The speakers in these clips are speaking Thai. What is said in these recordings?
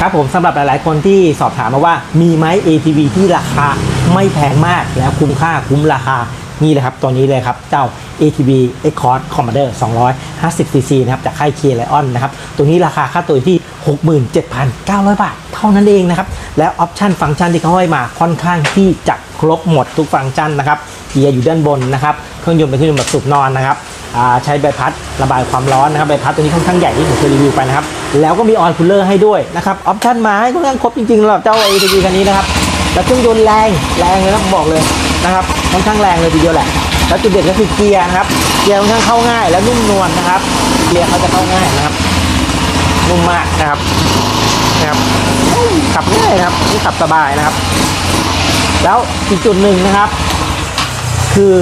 ครับผมสำหรับหลายๆ คนที่สอบถามมาว่ามีไหม ATV ที่ราคาไม่แพงมากแล้วคุ้มค่าคุ้มราคานี่เลยครับ ตัวนี้เลยครับ เจ้า ATV Accord Commander 250cc นะครับ จากค่าย K Lion นะครับ ตัวนี้ราคาค่าตัวที่ 67,900 บาท เท่านั้นเองนะครับ และออปชันฟังก์ชันที่เขาให้มาค่อนข้างที่จะครบหมดทุกฟังก์ชันนะครับเกียร์อยู่ด้านบนนะครับ เครื่องยนต์เป็นเครื่องยนต์แบบสูบนอนนะครับใช้ใบพัดระบายความร้อนนะครับ ใบพัดตัวนี้ค่อนข้างใหญ่ที่ผมเคยรีวิวไปนะครับ แล้วก็มีออยล์คูลเลอร์ให้ด้วยนะครับออปชันมาให้ค่อนข้างครบจริงๆสำหรับเจ้า ATV คันนี้นะครับแล้วเครื่องยนต์แรงแรงเลยนะผมบอกเลยนะครับค่อนข้างแรงเลยทีเดียวแหละ แล้วจุดเด่นก็คือเกียร์นะครับเกียร์ค่อนข้างเข้าง่าย และนุ่มนวลนะครับเกียร์เขาจะเข้าง่ายนะครับนุ่มมากนะครับนะครับขับง่ายนะครับนี่ขับสบายนะครับ แล้วอีกจุดหนึ่งนะครับ คือ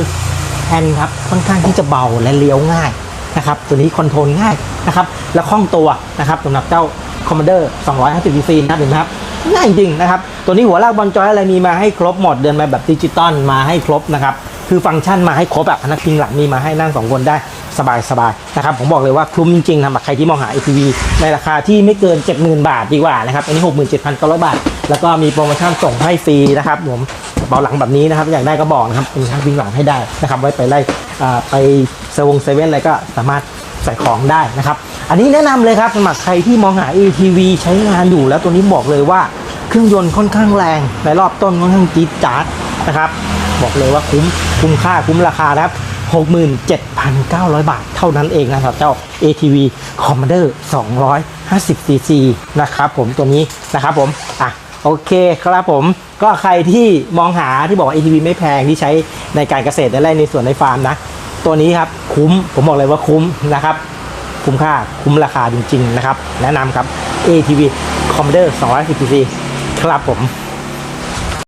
แฮนด์ครับค่อนข้างที่จะเบาและเลี้ยวง่าย นะครับตัวนี้คอนโทรลง่ายนะครับและคล่องตัวนะครับสำหรับเจ้า Commander 250 cc นะเห็นไหมครับง่ายจริงนะครับ ตัวนี้หัวลากบอลจอยอะไรมีมาให้ครบหมดเดินมาแบบดิจิตอลมาให้ครบนะครับคือฟังก์ชันมาให้ครบแบบพนักพิงหลังมีมาให้นั่งสองคนได้สบายสบายๆนะครับผมบอกเลยว่าคุ้มจริงๆสำหรับใครที่มองหา ATV ในราคาที่ไม่เกิน 70,000 บาทดีกว่านะครับอันนี้ 67,900 บาท แล้วก็มีโปรโมชั่นส่งให้ฟรีนะครับผมเบาหลังแบบนี้นะครับอยากได้ก็บอกนะครับเป็นช่างพิงหลังให้ได้นะครับไว้ไปไล่ ไปเซเวงเซเว่นอะไรก็สามารถใส่ของได้นะครับ อันนี้แนะนำเลยครับสำหรับใครที่มองหา ATV ใช้งานอยู่แล้วตัวนี้บอกเลยว่าเครื่องยนต์ค่อนข้างแรง ในรอบต้นค่อนข้างจี๊ดจ๊าดนะครับ บอกเลยว่าคุ้มคุ้มค่าคุ้มราคานะครับ 67,900 บาทเท่านั้นเองนะครับเจ้า ATV Commander 250cc นะครับผมตัวนี้นะครับผมอะ โอเคครับผมก็ใครที่มองหาที่บอกว่า ATV ไม่แพงที่ใช้ในการเกษตรและในสวนในฟาร์มนะ ตัวนี้ครับคุ้มผมบอกเลยว่าคุ้มนะครับ คุ้มค่าคุ้มราคาจริงๆนะครับ แนะนำครับ ATV Commander 210cc ครับผม